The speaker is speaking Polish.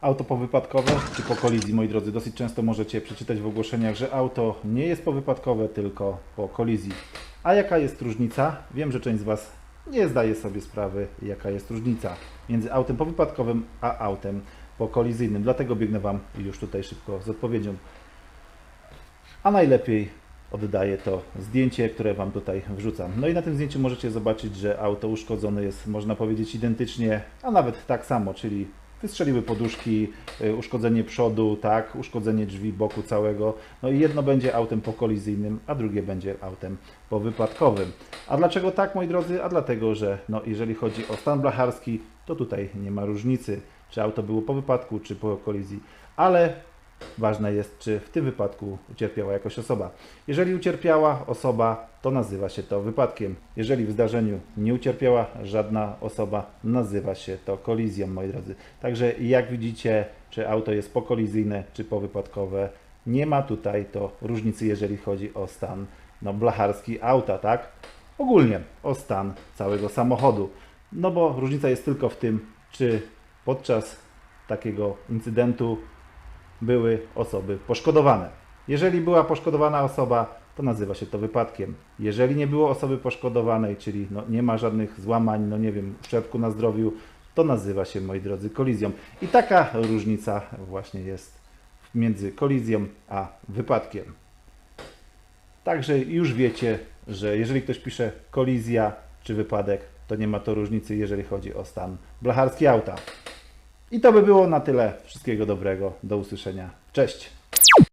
Auto powypadkowe czy po kolizji, moi drodzy. Dosyć często możecie przeczytać w ogłoszeniach, że auto nie jest powypadkowe, tylko po kolizji. A jaka jest różnica? Wiem, że część z Was nie zdaje sobie sprawy, jaka jest różnica między autem powypadkowym a autem pokolizyjnym. Dlatego biegnę Wam już tutaj szybko z odpowiedzią. A najlepiej oddaję to zdjęcie, które Wam tutaj wrzucam. No i na tym zdjęciu możecie zobaczyć, że auto uszkodzone jest, można powiedzieć, identycznie, a nawet tak samo, czyli wystrzeliły poduszki, y, uszkodzenie przodu, tak, uszkodzenie drzwi boku całego. No i jedno będzie autem pokolizyjnym, a drugie będzie autem powypadkowym. A dlaczego tak, moi drodzy? A dlatego, że no, jeżeli chodzi o stan blacharski, to tutaj nie ma różnicy, czy auto było po wypadku, czy po kolizji, ale Ważne jest, czy w tym wypadku ucierpiała jakaś osoba. Jeżeli ucierpiała osoba, to nazywa się to wypadkiem. Jeżeli w zdarzeniu nie ucierpiała żadna osoba, nazywa się to kolizją, moi drodzy. Także jak widzicie, czy auto jest pokolizyjne, czy powypadkowe, nie ma tutaj to różnicy, jeżeli chodzi o stan no, blacharski auta, tak? Ogólnie o stan całego samochodu. No bo różnica jest tylko w tym, czy podczas takiego incydentu były osoby poszkodowane. Jeżeli była poszkodowana osoba, to nazywa się to wypadkiem. Jeżeli nie było osoby poszkodowanej, czyli no, nie ma żadnych złamań, no nie wiem, uszczerbku na zdrowiu, to nazywa się, moi drodzy, kolizją. I taka różnica właśnie jest między kolizją a wypadkiem. Także już wiecie, że jeżeli ktoś pisze kolizja czy wypadek, to nie ma to różnicy, jeżeli chodzi o stan blacharski auta. I to by było na tyle. Wszystkiego dobrego. Do usłyszenia. Cześć.